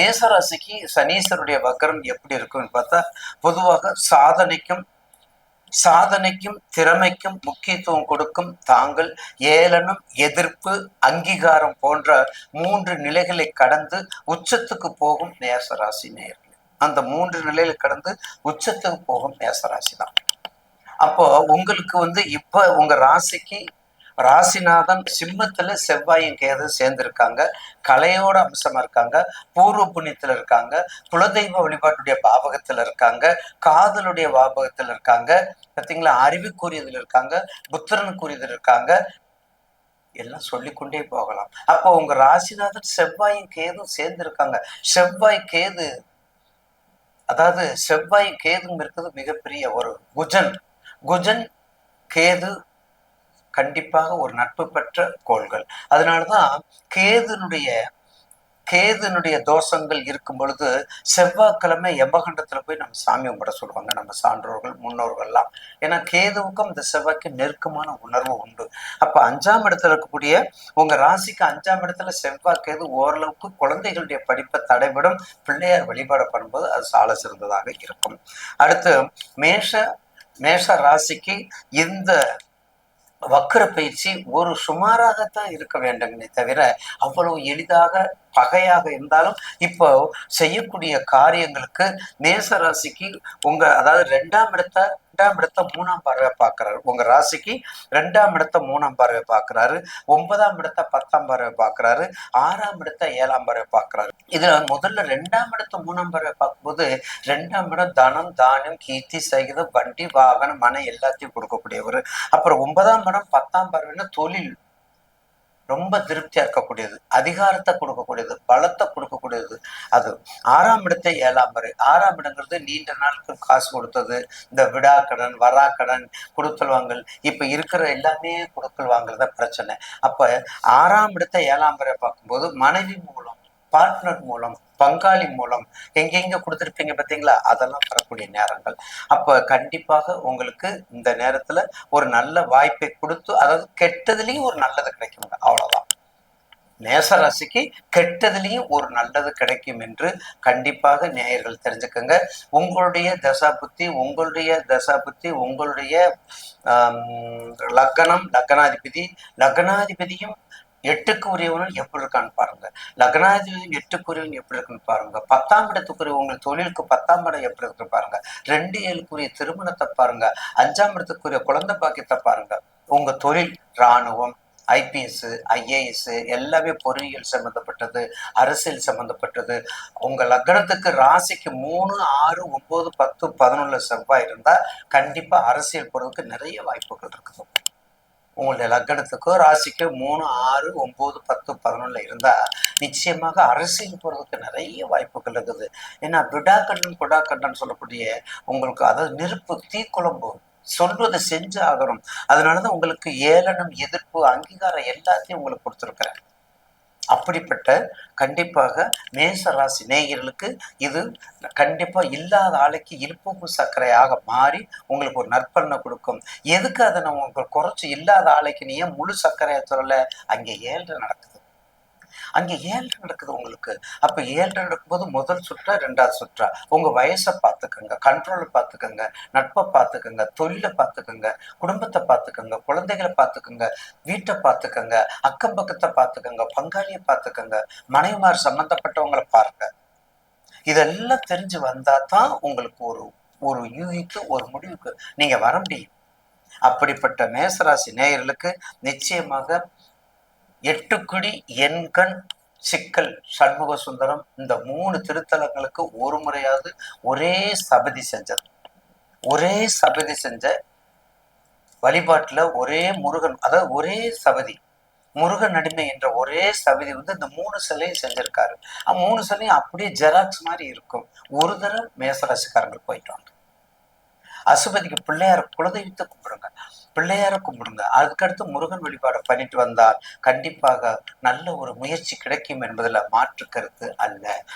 மேசராசிக்கு சனீஸ்வருடைய வக்கரம் எப்படி இருக்கும்னு பார்த்தா பொதுவாக சாதனைக்கும் சாதனைக்கும் திறமைக்கும் முக்கியத்துவம் கொடுக்கும் தாங்கள் ஏளனம் எதிர்ப்பு அங்கீகாரம் போன்ற மூன்று நிலைகளை கடந்து உச்சத்துக்கு போகும் மேசராசி நேர்கள் அந்த மூன்று நிலையில கடந்து உச்சத்துக்கு போகும் மேசராசி தான். அப்போ உங்களுக்கு வந்து இப்ப உங்க ராசிக்கு ராசிநாதன் சிம்மத்துல செவ்வாயும் கேது சேர்ந்திருக்காங்க. கலையோட அம்சமா இருக்காங்க. பூர்வ புண்ணியத்துல இருக்காங்க. குலதெய்வ வழிபாட்டுடைய பாவகத்துல இருக்காங்க. காதலுடைய பாவகத்துல இருக்காங்க. பார்த்தீங்களா அறிவுக்குரியதுல இருக்காங்க. புத்திரனுக்குரியதுல இருக்காங்க. எல்லாம் சொல்லிக்கொண்டே போகலாம். அப்போ உங்க ராசிநாதன் செவ்வாயும் கேதும் சேர்ந்திருக்காங்க. செவ்வாய் கேது அதாவது செவ்வாய் கேதும் இருக்கிறது மிகப்பெரிய ஒரு குஜன். குஜன் கேது கண்டிப்பாக ஒரு நட்பு பெற்ற கோள்கள். அதனாலதான் கேதுனுடைய கேதுனுடைய தோஷங்கள் இருக்கும் பொழுது செவ்வாய்க்கிழமை எம்பகண்டத்தில் போய் நம்ம சாமி கும்பிட சொல்லுவாங்க. நம்ம சான்றோர்கள் முன்னோர்கள்லாம். ஏன்னா கேதுவுக்கும் இந்த செவ்வாய்க்கு நெருக்கமான உணர்வு உண்டு. அப்போ அஞ்சாம் இடத்துல இருக்கக்கூடிய உங்கள் ராசிக்கு அஞ்சாம் இடத்துல செவ்வாய் கேது ஓரளவுக்கு குழந்தைகளுடைய படிப்பை தடைபடும் பிள்ளையார் வழிபாடு பண்ணும்போது அது சால சிறந்ததாக இருக்கும். அடுத்து மேஷ மேஷ ராசிக்கு இந்த வக்கர பயிற்சி ஒரு சுமாராகத்தான் இருக்க வேண்டுமே தவிர அவ்வளவு எளிதாக பகையாக இருந்தாலும் இப்போ செய்யக்கூடிய காரியங்களுக்கு மேச ராசிக்கு உங்க அதாவது ரெண்டாம் இடத்த ரெண்டாம் இடத்த மூணாம் பார்வை பார்க்கறாரு. உங்க ராசிக்கு ரெண்டாம் இடத்த மூணாம் பார்வை பார்க்கறாரு. ஒன்பதாம் இடத்த பத்தாம் பார்வை பார்க்கறாரு. ஆறாம் இடத்த ஏழாம் பார்வை பார்க்கறாரு. இதுல முதல்ல ரெண்டாம் இடத்த மூணாம் பார்வை பார்க்கும்போது ரெண்டாம் இடம் தனம் தானியம் கீர்த்தி சகிதம் வண்டி வாகனம் மனை எல்லாத்தையும் கொடுக்கக்கூடியவர். அப்புறம் ஒன்பதாம் இடம் பத்தாம் பார்வைன்னா தொழில். ரொம்ப திருப்தியா இருக்கக்கூடியது அதிகாரத்தை கொடுக்கக்கூடியது பலத்தை கொடுக்கக்கூடியது அது. ஆறாம் இடத்தை ஏழாம் வரை. ஆறாம் இடங்கிறது நீண்ட நாளுக்கு காசு கொடுத்தது. இந்த விடாக்கடன் வராக்கடன் கொடுத்தல் வாங்கல். இப்ப இருக்கிற எல்லாமே கொடுக்கல் வாங்கல் தான் பிரச்சனை. அப்ப ஆறாம் இடத்தை ஏழாம் வரை பார்க்கும்போது மனைவி மூலம் பார்ட்னர் மூலம் பங்காளி மூலம் எங்கெங்க கொடுத்துருப்பீங்க பார்த்தீங்களா? அதெல்லாம் வரக்கூடிய நேரங்கள். அப்ப கண்டிப்பாக உங்களுக்கு இந்த நேரத்துல ஒரு நல்ல வாய்ப்பை கொடுத்து அதாவது கெட்டதுலயும் ஒரு நல்லது கிடைக்குங்க. அவ்வளவுதான். நேசராசிக்கு கெட்டதுலயும் ஒரு நல்லது கிடைக்கும் என்று கண்டிப்பாக நேயர்கள் தெரிஞ்சுக்கோங்க. உங்களுடைய தசாபுத்தி உங்களுடைய தசாபுத்தி உங்களுடைய லக்கணம் லக்னம் லக்னாதிபதி லக்னாதிபதியும் எட்டுக்கு உரியவனும் எப்படி இருக்கான்னு பாருங்க. லக்னாதிபதி எட்டுக்கு உரியவன் எப்படி இருக்குன்னு பாருங்க. பத்தாம் இடத்துக்குரிய உங்கள் தொழிலுக்கு பத்தாம் இடம் எப்படி இருக்குன்னு பாருங்க. ரெண்டு ஏழுக்குரிய திருமணத்தை பாருங்க. அஞ்சாம் இடத்துக்குரிய குழந்தை பாக்கியத்தை பாருங்க. உங்க தொழில் இராணுவம் ஐபிஎஸ் ஐஏஎஸ் எல்லாமே பொறியியல் சம்மந்தப்பட்டது அரசியல் சம்மந்தப்பட்டது உங்க லக்னத்துக்கு ராசிக்கு மூணு ஆறு ஒன்பது பத்து பதினொன்று செவ்வாய் இருந்தால் கண்டிப்பாக அரசியல் போடுறதுக்கு நிறைய வாய்ப்புகள் இருக்குது. உங்களுடைய லக்னத்துக்கோ ராசிக்கோ மூணு ஆறு ஒம்பது பத்து பதினொன்றில் இருந்தால் நிச்சயமாக அரசியல் போகிறதுக்கு நிறைய வாய்ப்புகள் இருக்குது. ஏன்னா விடாக்கண்ணன் குடாக்கண்ணன் சொல்லக்கூடிய உங்களுக்கு அதாவது நெருப்பு தீக்குழம்பு சொல்வது செஞ்சு ஆகணும் அதனாலதான் உங்களுக்கு ஏளனம் எதிர்ப்பு அங்கீகாரம் எல்லாத்தையும் உங்களுக்கு கொடுத்துருக்குறேன். அப்படிப்பட்ட கண்டிப்பாக மேச ராசி நேயர்களுக்கு இது கண்டிப்பாக இல்லாத ஆலைக்கு இழுப்பு சர்க்கரையாக மாறி உங்களுக்கு ஒரு நற்பலனை கொடுக்கும். எதுக்கு அதை நம்ம உங்களுக்கு குறைச்சி இல்லாத ஆலைக்கு நீ ஏன் முழு சர்க்கரையை சொல்லலை அங்கே ஏழு நடக்குது. அங்கே ஏழ்ரை நடக்குது உங்களுக்கு. அப்ப ஏழ்ரை நடக்கும்போது முதல் சுற்றா ரெண்டாவது சுற்றா? உங்க வயசை பார்த்துக்கோங்க கண்ட்ரோலை பார்த்துக்கோங்க நட்பை பார்த்துக்கோங்க தொழிலை பார்த்துக்கோங்க குடும்பத்தை பார்த்துக்கோங்க குழந்தைகளை பார்த்துக்கோங்க வீட்டை பார்த்துக்கோங்க அக்கம் பக்கத்தை பார்த்துக்கோங்க பங்காளியை பார்த்துக்கோங்க மனைவிமார் சம்பந்தப்பட்டவங்களை பாருங்க. இதெல்லாம் தெரிஞ்சு வந்தா தான் உங்களுக்கு ஒரு ஒரு யூகிக்கு ஒரு முடிவுக்கு நீங்க வர முடியும். அப்படிப்பட்ட மேசராசி நேயர்களுக்கு நிச்சயமாக எட்டுக்குடி எண்கண் சிக்கல் சண்முக சுந்தரம் இந்த மூணு திருத்தலங்களுக்கு ஒரு முறையாவது ஒரே சபதி செஞ்சது. ஒரே சபதி செஞ்ச வழிபாட்டில் ஒரே முருகன் அதாவது ஒரே சபதி முருகன் அடிமை என்ற ஒரே சபதி வந்து இந்த மூணு சிலையும் செஞ்சிருக்காரு. மூணு சிலையும் அப்படியே ஜெராக்ஸ் மாதிரி இருக்கும். ஒரு தடவை மேசராசிக்காரங்க போயிட்டு வாங்க. அசுபதிக்கு பிள்ளையார குலதெய்வத்தை கும்பிடுங்க. பிள்ளையார கும்பிடுங்க. அதுக்கடுத்து முருகன் வழிபாடு பண்ணிட்டு வந்தால் கண்டிப்பாக நல்ல ஒரு முயற்சி கிடைக்கும் என்பதில் மாற்று கருத்து அல்ல.